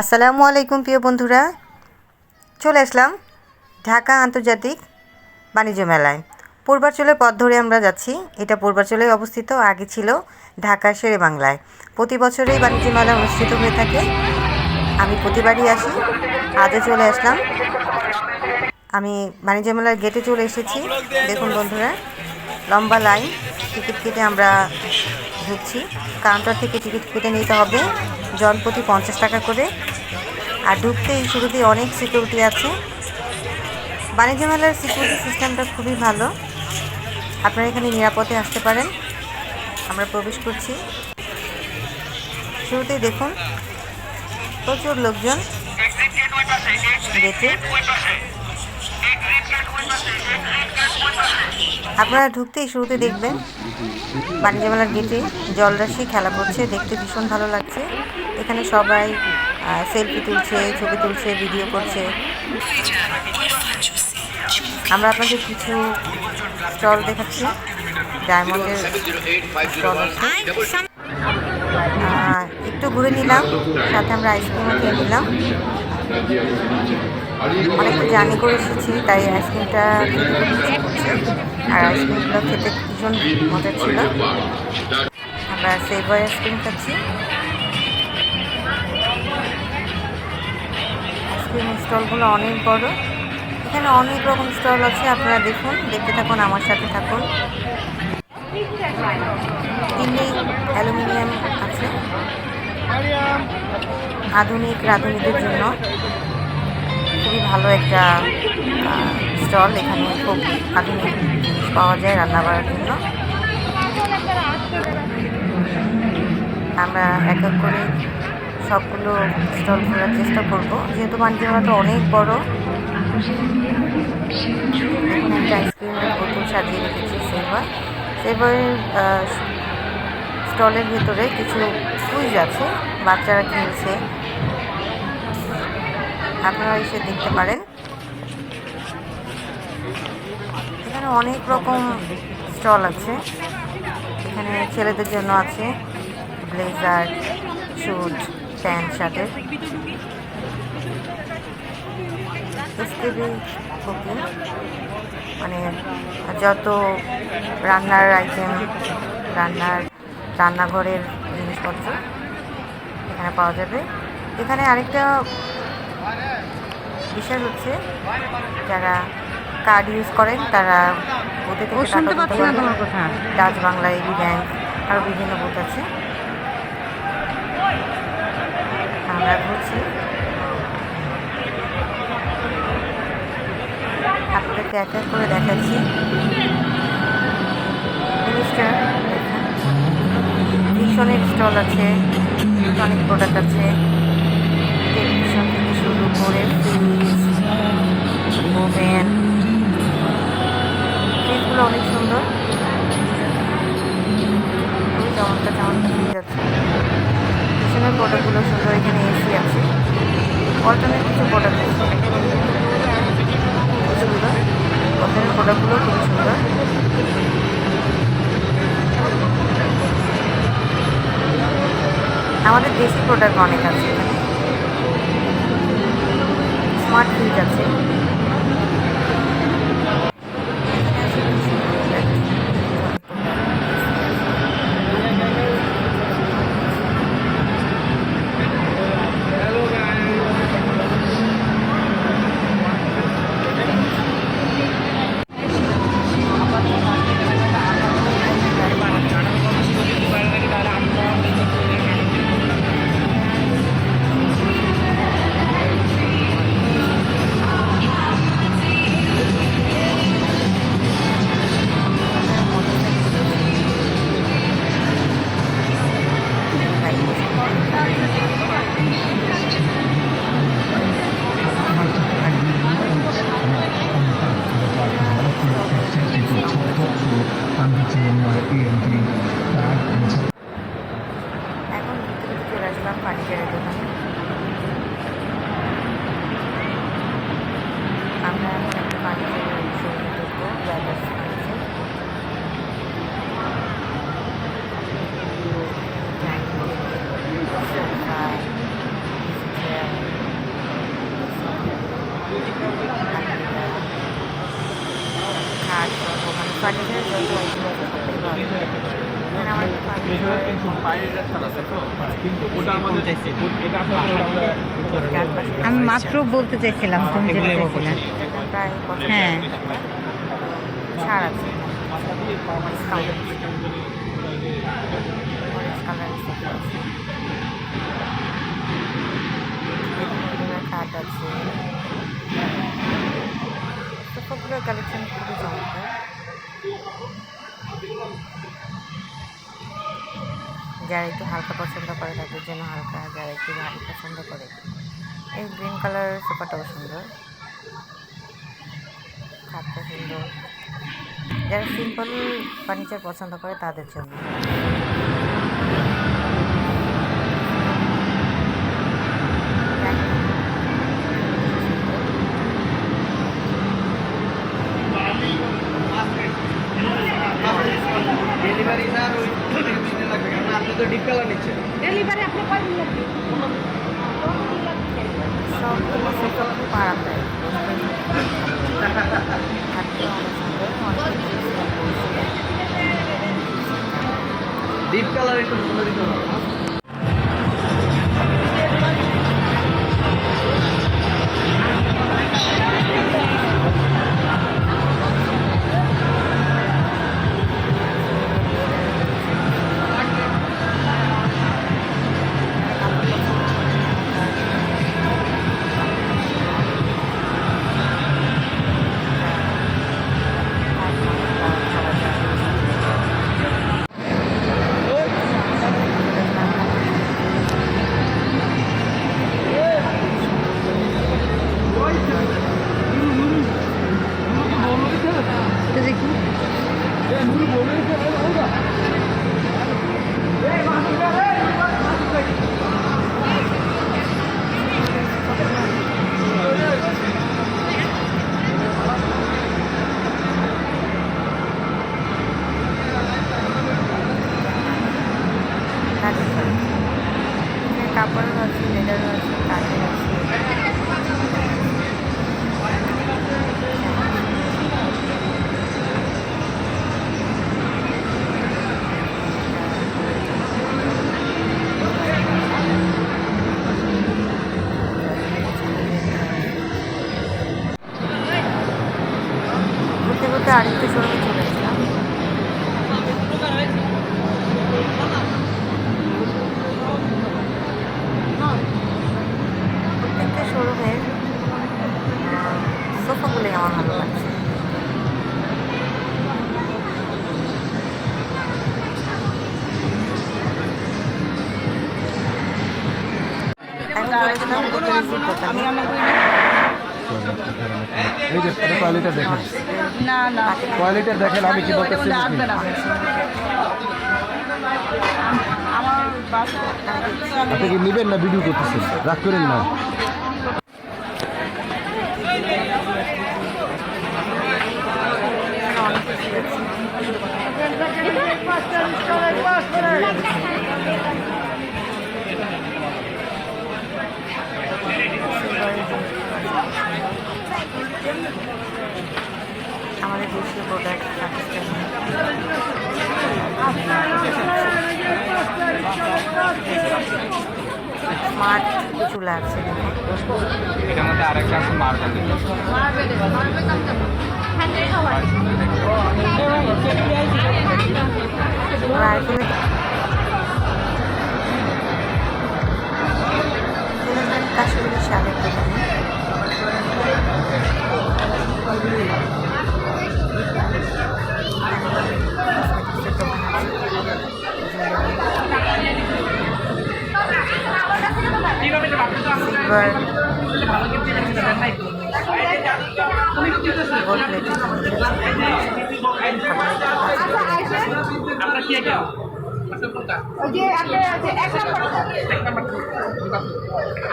আসসালামু আলাইকুম প্রিয় বন্ধুরা। চলে আসলাম ঢাকা আন্তর্জাতিক বাণিজ্য মেলায়। পূর্বাঞ্চলের পথ ধরে আমরা যাচ্ছি। এটা পূর্বাঞ্চলে অবস্থিত, আগে ছিল ঢাকা শেরে বাংলায়। প্রতি বছরেই বাণিজ্য মেলা অনুষ্ঠিত হয়ে থাকে। আমি প্রতিবারই আসি। আজও চলে আসলাম। আমি বাণিজ্য মেলার গেটে চলে এসেছি। দেখুন বন্ধুরা, লম্বা লাইন। টিকিট কেটে আমরা ঢুকছি। কাউন্টার থেকে টিকিট কেটে নিতে হবে। জনপ্রতি পঞ্চাশ টাকা করে। আর ঢুকতেই শুরুতেই অনেক সিকিউরিটি আছে। বাণিজ্য মেলার সিকিউরিটি সিস্টেমটা খুবই ভালো। আপনারা এখানে নিরাপদে আসতে পারেন। আমরা প্রবেশ করছি। শুরুতেই দেখুন, প্রচুর লোকজন গেটে আপনারা ঢুকতেই শুরুতে দেখবেন বাণিজ্য মেলার গেটে জলরাশি খেলা করছে, দেখতে ভীষণ ভালো লাগছে। এখানে সবাই সেলফি তুলছে, ছবি তুলছে ভিডিও করছে। আমরা আপনাদের কিছু স্টল দেখাচ্ছি, ডায়মন্ডের স্টল একটু ঘুরে নিলাম, সাথে আমরা আইসক্রিমও খেয়ে নিলাম। অনেকটা জার্নি করে এসেছি, তাই আইসক্রিমটা আর আইসক্রিমগুলো খেতে ভীষণ মজা ছিল। আমরা সেভয় আইসক্রিম খাচ্ছি। আইসক্রিম স্টলগুলো অনেক বড়। এখানে অনেক রকম স্টল আছে, আপনারা দেখুন, দেখতে থাকুন, আমার সাথে থাকুন। দিল্লি অ্যালুমিনিয়াম আছে। আধুনিক রাঁধুনিদের জন্য। খুবই ভালো একটা স্টল এখানে খুব আধুনিক জিনিস পাওয়া যায় রান্না করার জন্য। আমরা এক এক করে সবগুলো স্টল ঘোরার চেষ্টা করব। যেহেতু বাণিজ্য মেলাটা অনেক বড় আইসক্রিমের বোতল সাজিয়ে রেখেছি সেবার সেবারের স্টলের ভিতরে কিছু কুইজ আছে, বাচ্চারা খেলছে আপনারা এসে দেখতে পারেন। এখানে অনেক রকম স্টল আছে। এখানে ছেলেদের জন্য আছে ব্লেজার স্যুট প্যান্ট, শার্টের। মানে যত রান্নার আইটেম রান্নার রান্নাঘরের জিনিসপত্র এখানে পাওয়া যাবে। এখানে আরেকটা বিষয় হচ্ছে যারা কার্ড ইউজ করেন তারা ওদের থেকে ডাচ বাংলা এবি ব্যাংক আরও বিভিন্ন বুথ আছে। আমরা ঘুরছি। আপনাদেরকে এক এক করে দেখাচ্ছি। ভীষণের স্টল আছে অনেক প্রোডাক্ট আছে। করে ফ্রিজ ওভেন আমি মাত্র বলতে চাইছিলাম তুমি প্রায় হ্যাঁ। ছাড় আছে আছে। সোফাগুলোর কালেকশন খুবই চমৎকার যারা একটু হালকা পছন্দ করে, তাদের জন্য হালকা, যারা একটু ভারী পছন্দ করে। এই গ্রিন কালার সোফাটাও সুন্দর। খাটটা সুন্দর। যারা সিম্পল ফার্নিচার পছন্দ করে, তাদের জন্য ডেলিভারি স্যার ওই দিনে লাগবে কারণ আপনি তো ডিপ কালার নিচ্ছেন সবগুলো সোফা খুব আরামদায়ক খাটটাও অনেক সুন্দর অনেক ডিপ কালার একটু সুন্দর আরেকটু শোরুমে চলে এসলাম প্রত্যেকটা শোরুমের সোফাগুলোই আমার ভালো লাগছে এখন এই যে এটা কোয়ালিটি দেখেন। না না। কোয়ালিটি দেখেন আমি কি বলতেছি আসবে না। আমার বাসা আপনি কি নেবেন না ভিডিও করতেছেন? রাগ করেন না। আমাদের দেশীয় প্রোডাক্ট স্মার্ট চুলা আছে। এটার মধ্যে আরেকটা আছে মার্বেল রাইফেল কাশ্মীরি শালের দোকানে। কসমেটিক্সের দোকান আছে সিলভার গোল্ড প্লেটের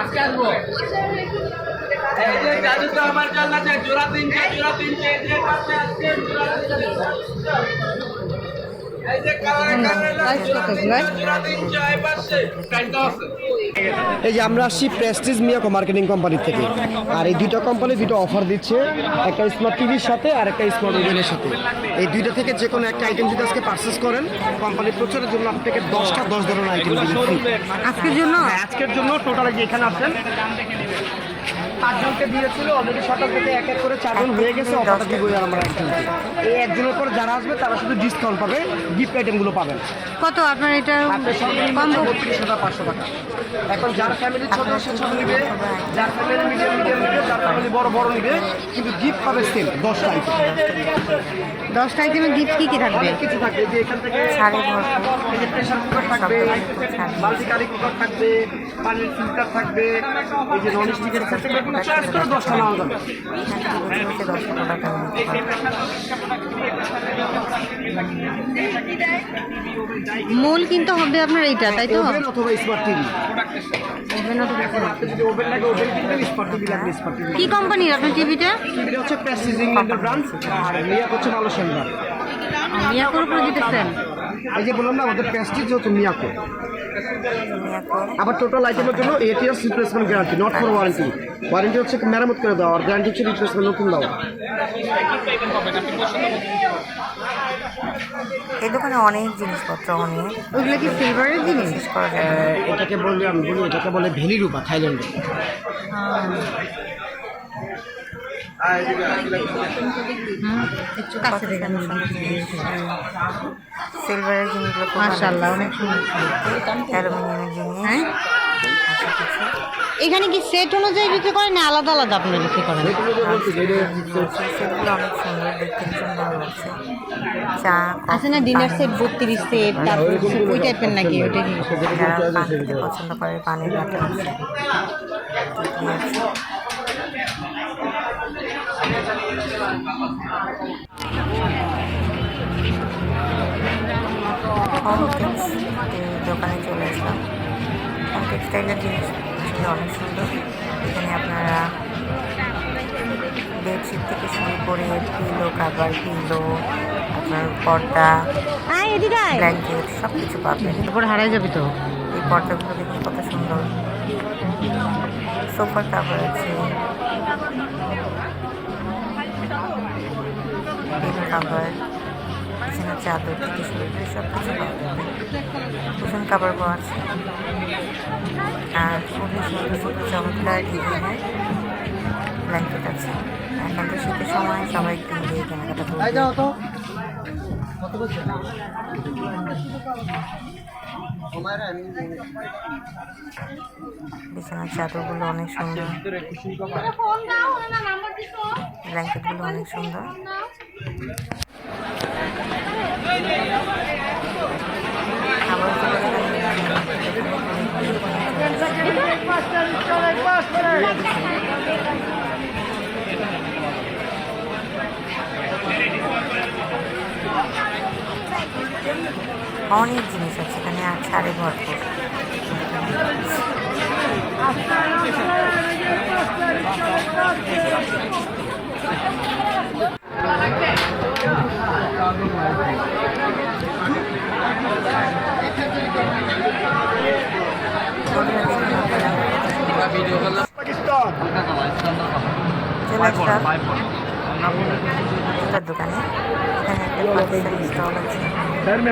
আজকে আসব এই যে জাদু তো আমার জন্য আছে জোড়া তিনটে জোড়া তিনটে এই যে পাশে আজকে জোড়া এই যে কালার কালার জোড়া তিনটে জোড়া তিনটে এই পাশে। প্রাইস আছে। এই যে আমরা আসছি প্রেস্টিজ মিয়াকো মার্কেটিং কোম্পানি থেকে। আর এই দুইটা কোম্পানি দুটো অফার দিচ্ছে। একটা স্মার্ট টিভির সাথে আর একটা স্মার্ট মোবাইলের সাথে। এই দুইটা থেকে যে কোনো একটা আইটেম যদি আজকে পারচেস করেন কোম্পানির প্রচারের জন্য আপনাকে দশটা দশ ধরনের আইটেম আজকের জন্য? হ্যাঁ, আজকের জন্য টোটাল যে এখানে আসছেন। পাঁচজনকে দিয়েছিল অলরেডি সকাল থেকে এক এক করে চারজন হয়ে গেছে অফারটা দিব আমরা একজনকে এই একজনের পর যারা আসবে তারা শুধু ডিসকাউন্ট পাবে গিফট আইটেমগুলো পাবেন কত আপনার এটা বত্রিশ হাজার পাঁচশো টাকা। এখন যার ফ্যামিলি ছোট সে ছোট নিবে। যার ফ্যামিলি মিডিয়াম মিডিয়াম নিবে যার ফ্যামিলি বড় বড় নিবে। কিন্তু গিফট পাবে সেম দশটা আইটেম দশটা আইটেমে গিফট কি কি থাকবে? কিছু থাকবে যে এখান থেকে প্রেশার কুকার থাকবে বালতি কারি কুকার থাকবে পানির ফিল্টার থাকবে এই যে নন স্টিকের থাকবে দশটা নেওয়া যাবে। মূল কিন্তু হবে আপনার এইটা তাই তো? ওভেন অথবা স্মার্ট টিভি Oven অথবা। যদি ওভেন লাগে ওভেন কিনবেন স্মার্ট টিভি লাগবে স্মার্ট টিভি কি কোম্পানির আপনার টিভিটা টিভিটা হচ্ছে প্রেস্টিজ ইংল্যান্ডের ব্র্যান্ড আর মিয়া হচ্ছে মালয়েশিয়ান ব্র্যান্ড মিয়াকোর উপরে দিতেছেন এই যে বললাম না আমাদের প্রেস্টিজ হচ্ছে মিয়াকো। আবার টোটাল আইটেমের জন্য eight years replacement guarantee not for warranty warranty হচ্ছে মেরামত করে দেওয়া আর গ্যারান্টি হচ্ছে রিপ্লেসমেন্ট নতুন দেওয়া এই দোকানে অনেক জিনিসপত্র অনেক ওগুলো কি সিলভারের জিনিস? এটাকে বললে আমি বলি এটাকে বলে ভেলি রূপা থাইল্যান্ডে। দেখেন সিলভারের জিনিসগুলো অনেক সুন্দর জিনিস হ্যাঁ এখানে কি সেট অনুযায়ী বিক্রি করেন না আলাদা আলাদা আপনারা বিক্রি করেন? চা আছে না ডিনার সেট বত্রিশ সেট ওই টাইপের নাকি ওইটা পছন্দ করে পানির বাটা হোম এই দোকানে চলে আসলাম। হোম টেক্সটাইলের জিনিস ছিল অনেক সুন্দর। এখানে আপনারা বেডশিট থেকে শুরু করে পিলো কাবার পিলো আপনার পর্দা ব্ল্যাঙ্কেট সব কিছু পাবেন। তারপর হারাই যাবি তো। এই পর্দাগুলো দেখুন কত সুন্দর। সোফার কাভার আছে। কাভার চাদর থেকে শুরু করে সব কিছু পাওয়া যাবে কাভার পাওয়া আছে। আর খুবই সুন্দর সুন্দর চমৎকার ডিজাইনের ব্ল্যাঙ্কেট আছে। এখন তো শীতের সময় সবাই একটু মিলিয়ে কেনাকাটা করবে। বিছানার চাদরগুলো অনেক সুন্দর। ব্ল্যাঙ্কেটগুলো অনেক সুন্দর। অনেক জিনিস আছে এখানে ছাড়ে ভরপুর।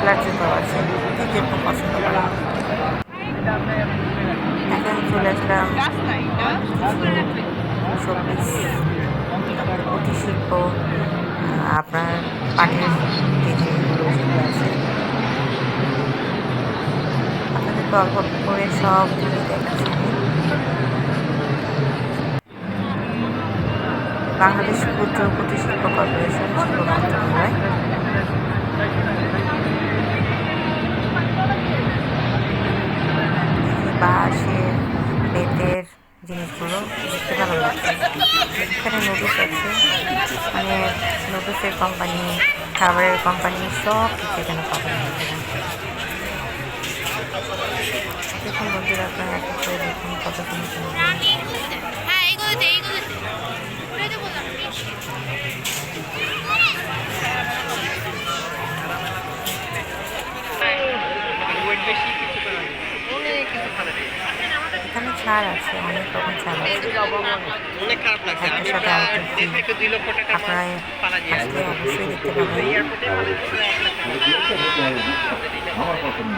ফ্ল্যাট জুতো আছে। যে যেরকম পছন্দ করেন এখন চলে আসলাম শোপিস। তারপরে কুটির শিল্প আপনার পাটের যে আছে আপনাদেরকে অল্প করে সব জিনিস দেখাচ্ছি। বাংলাদেশ ক্ষুদ্র কুটির শিল্প কর্পোরেশন, শিল্প মন্ত্রণালয়। বাঁশের বেতের জিনিসগুলো দেখতে ভালো লাগছে। এখানে নুডলস আছে মানে নুডলসের কোম্পানি খাবারের কোম্পানি সব কিছু এখানে পাবেন দেখুন বন্ধুরা, আপনারা এক এক করে দেখুন কত সুন্দর। হ্যাঁ এখানে ছাড় আছে অনেক রকম ছাড় আছে। অনেক খারাপ লাগছে। আমি লক্ষ টাকা আসলে অবশ্যই দেখতে পাবেন। আমার পছন্দ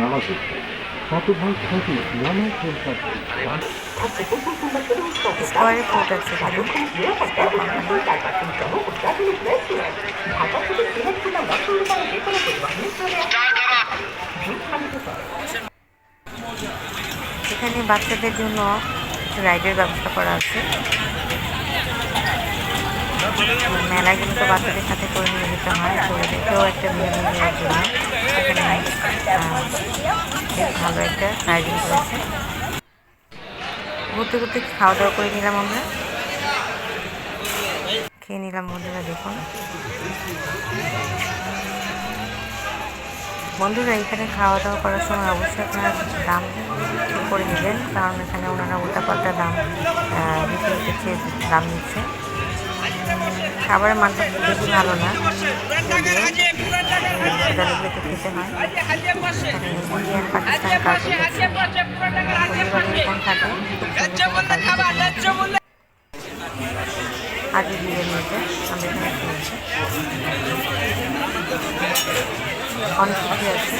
নামাজ। স্কোয়ারে ফুট আছে এখানে এখানে বাচ্চাদের জন্য রাইডের ব্যবস্থা করা আছে। মেলায় কিন্তু বাচ্চাদের সাথে করে নিয়ে যেতে হয়। ছোটদেরকেও একটা বিনোদন দেওয়ার জন্য এখানে বেশ ভালো একটা রাইডিং করেছে। ঘুরতে ঘুরতে খাওয়া দাওয়া করে নিলাম আমরা? খেয়ে নিলাম বন্ধুরা, দেখুন। বন্ধুরা, এখানে খাওয়া দাওয়া করার সময় অবশ্যই আপনারা দাম করে নেবেন, কারণ এখানে ওনারা উল্টা উল্টাপাল্টা দাম বিক্রি করছে, দাম নিচ্ছে। খাবারের মানটা বেশি ভালো না। যদিও সেটা খেতে হয়। ইন্ডিয়ান এখানে অনেক কিছু আছে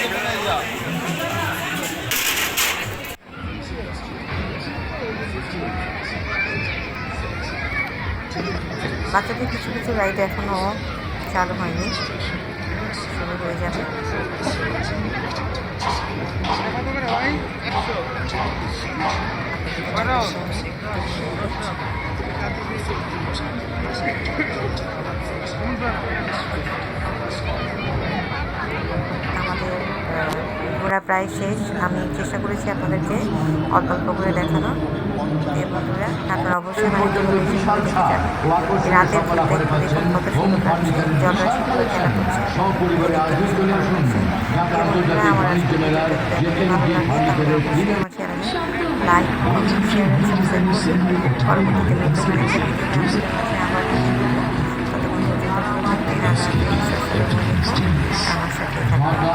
বাচ্চাদের কিছু কিছু রাইড এখনও চালু হয়নি। শুরু হয়ে যাবে। ঘোরা প্রায় শেষ। আমি চেষ্টা করেছি আপনাদেরকে অল্প অল্প করে দেখানো বন্ধুরা আপনারা অবশ্যই মানে রাতের মধ্যে দেখুন কত সুন্দর লাগছে জলরাশি করে খেলা করছে লাইক শেয়ার পরবর্তীতে। আমার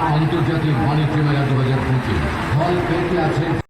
আন্তর্জাতিক বাণিজ্য মেলা দু হাজার পঁচিশ হল পেতে আছে